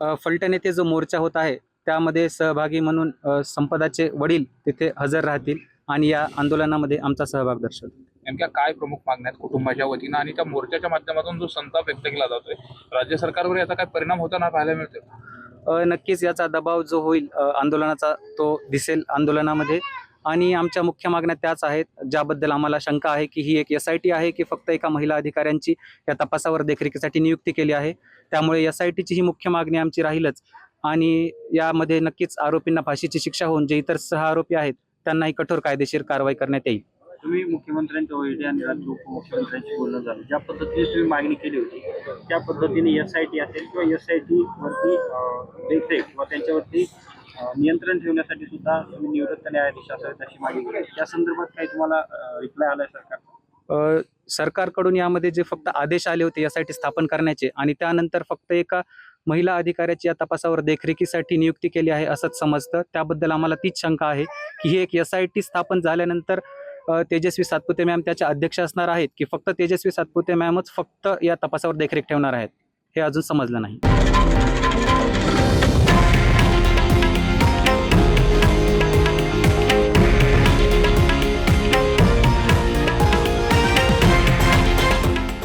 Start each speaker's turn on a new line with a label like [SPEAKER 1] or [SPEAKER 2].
[SPEAKER 1] फलटण येथे जो मोर्चा होत आहे त्यामध्ये सहभागी म्हणून संपदाचे वडील तिथे हजर राहतील आणि या आंदोलनामध्ये आमचा सहभाग दर्शवतील.
[SPEAKER 2] नेमक्या काय प्रमुख मागण्या आहेत कुटुंबाच्या वतीनं आणि त्या मोर्चाच्या माध्यमातून जो संताप व्यक्त केला जातोय राज्य सरकारवर याचा काय परिणाम होताना पाहायला मिळतोय?
[SPEAKER 1] अ, नक्कीच याचा दबाव जो होईल आंदोलनाचा तो दिसेल. आंदोलनामध्ये आणि आमच्या मुख्य मागण्या त्याच आहेत ज्याबद्दल आम्हाला शंका आहे की ही एक एस आय टी आहे की फक्त एका महिला अधिकाऱ्यांची या तपासावर देखरेखीसाठी नियुक्ती केली आहे. त्यामुळे एस आय टीची ही मुख्य मागणी आमची राहीलच. आणि यामध्ये नक्कीच आरोपींना फाशीची शिक्षा होऊन जे इतर सहा आरोपी आहेत त्यांनाही कठोर कायदेशीर कारवाई करण्यात येईल.
[SPEAKER 3] तुम्ही मुख्यमंत्र्यांच्या वैडी आणि राज्य उपमुख्यमंत्र्यांशी बोलणं झालं. ज्या पद्धतीने तुम्ही मागणी केली होती त्या पद्धतीने एस आय टी असेल किंवा एस आय टी वरती देखरेख किंवा त्यांच्यावरती नियंत्रण ठेवण्यासाठी सुद्धा तुम्ही निवृत्त न्यायाधीश असावेत अशी मागणी केली त्या संदर्भात काही तुम्हाला रिप्लाय आलाय सरकार?
[SPEAKER 1] सरकारकडून यामध्ये जे फक्त आदेश आले होते यासाठी स्थापन करण्याचे आणि त्यानंतर फक्त एका महिला अधिकाऱ्याची या तपासावर देखरेखीसाठी नियुक्ती केली आहे असंच समजतं. त्याबद्दल आम्हाला तीच शंका आहे की ही एक एस आय टी स्थापन झाल्यानंतर तेजस्वी सातपुते मॅम त्याच्या अध्यक्ष असणार आहेत की फक्त तेजस्वी सातपुते मॅमच फक्त या तपासावर देखरेख ठेवणार आहेत हे अजून समजलं नाही.